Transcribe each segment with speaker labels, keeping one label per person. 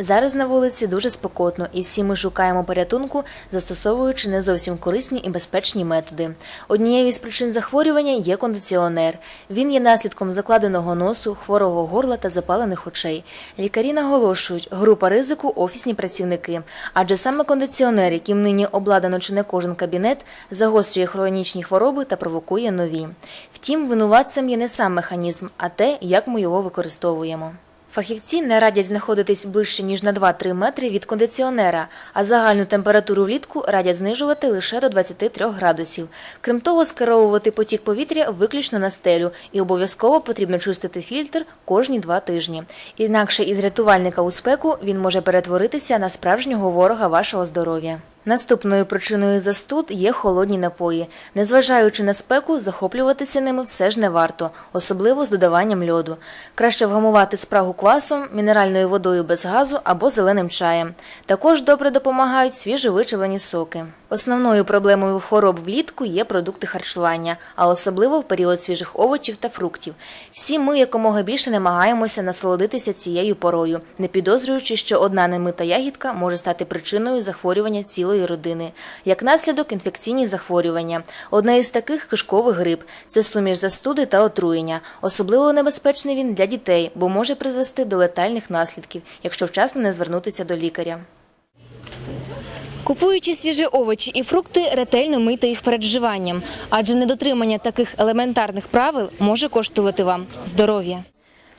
Speaker 1: Зараз на вулиці дуже спекотно, і всі ми шукаємо порятунку, застосовуючи не зовсім корисні і безпечні методи. Однією з причин захворювання є кондиціонер. Він є наслідком закладеного носу, хворого горла та запалених очей. Лікарі наголошують, група ризику офісні працівники, адже саме кондиціонер, яким нині обладнано чи не кожен кабінет, загострює хронічні хвороби та провокує нові. Втім, винуватцем є не сам механізм, а те, як ми його використовуємо. Фахівці не радять знаходитись ближче ніж на 2-3 метри від кондиціонера, а загальну температуру влітку радять знижувати лише до 23 градусів. Крім того, скеровувати потік повітря виключно на стелю і обов'язково потрібно чистити фільтр кожні два тижні. Інакше із рятувальника у спеку він може перетворитися на справжнього ворога вашого здоров'я. Наступною причиною застуд є холодні напої. Незважаючи на спеку, захоплюватися ними все ж не варто, особливо з додаванням льоду. Краще вгамувати спрагу квасом, мінеральною водою без газу або зеленим чаєм. Також добре допомагають свіжовичелені соки. Основною проблемою хвороб влітку є продукти харчування, а особливо в період свіжих овочів та фруктів. Всі ми якомога більше намагаємося насолодитися цією порою, не підозрюючи, що одна немита ягідка може стати причиною захворювання цілої родини. Як наслідок інфекційні захворювання. Одне із таких кишковий грип. Це суміш застуди та отруєння. Особливо небезпечний він для дітей, бо може призвести до летальних наслідків, якщо вчасно не звернутися до лікаря. Купуючи свіжі овочі і фрукти, ретельно мийте їх перед вживанням, адже недотримання таких елементарних правил може коштувати вам здоров'я.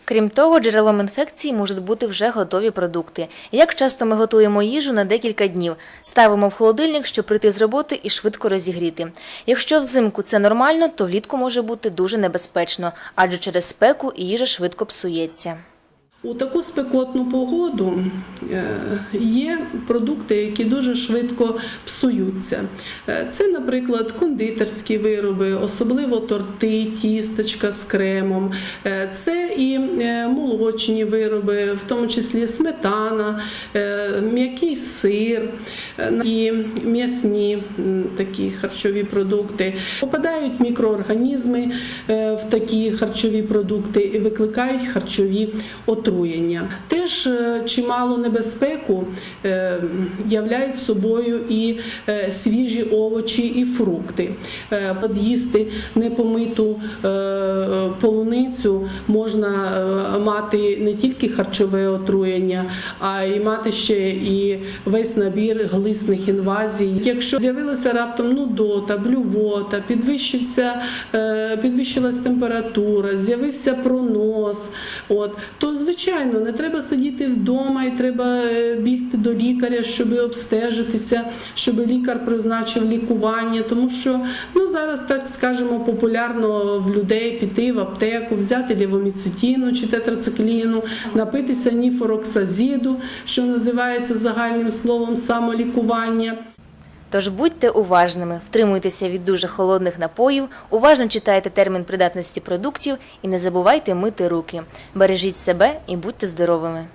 Speaker 1: Крім того, джерелом інфекції можуть бути вже готові продукти. Як часто ми готуємо їжу на декілька днів, ставимо в холодильник, щоб прийти з роботи і швидко розігріти. Якщо взимку це нормально, то влітку може бути дуже небезпечно, адже через спеку їжа швидко псується.
Speaker 2: У таку спекотну погоду е, є продукти, які дуже швидко псуються. Е, Це, наприклад, кондитерські вироби, особливо торти, тістечка з кремом. Е, Це і молочні вироби, в тому числі сметана, м'який сир і м'ясні такі харчові продукти. Попадають мікроорганізми е, в такі харчові продукти і викликають харчові отруєння. Теж е, чимало небезпеку е, являють собою і е, свіжі овочі і фрукти. Е, Під'їсти непомиту е, полуницю можна е, мати не тільки харчове отруєння, а й мати ще і весь набір глисних інвазій. Якщо з'явилася раптом нудота, блювота, підвищився, е, підвищилась температура, з'явився пронос, от, то звичайно не треба сидіти вдома і треба е, бігти до лікаря, щоб обстежитися, щоб лікар призначив лікування, тому що ну зараз так скажемо популярно в людей піти в аптеку, взяти лівоміцетіну чи тетрацикліну, напитися ніфороксазіду, що називається загальним словом самолікування.
Speaker 1: Тож будьте уважними, втримуйтеся від дуже холодних напоїв, уважно читайте термін придатності продуктів і не забувайте мити руки. Бережіть себе і будьте здоровими.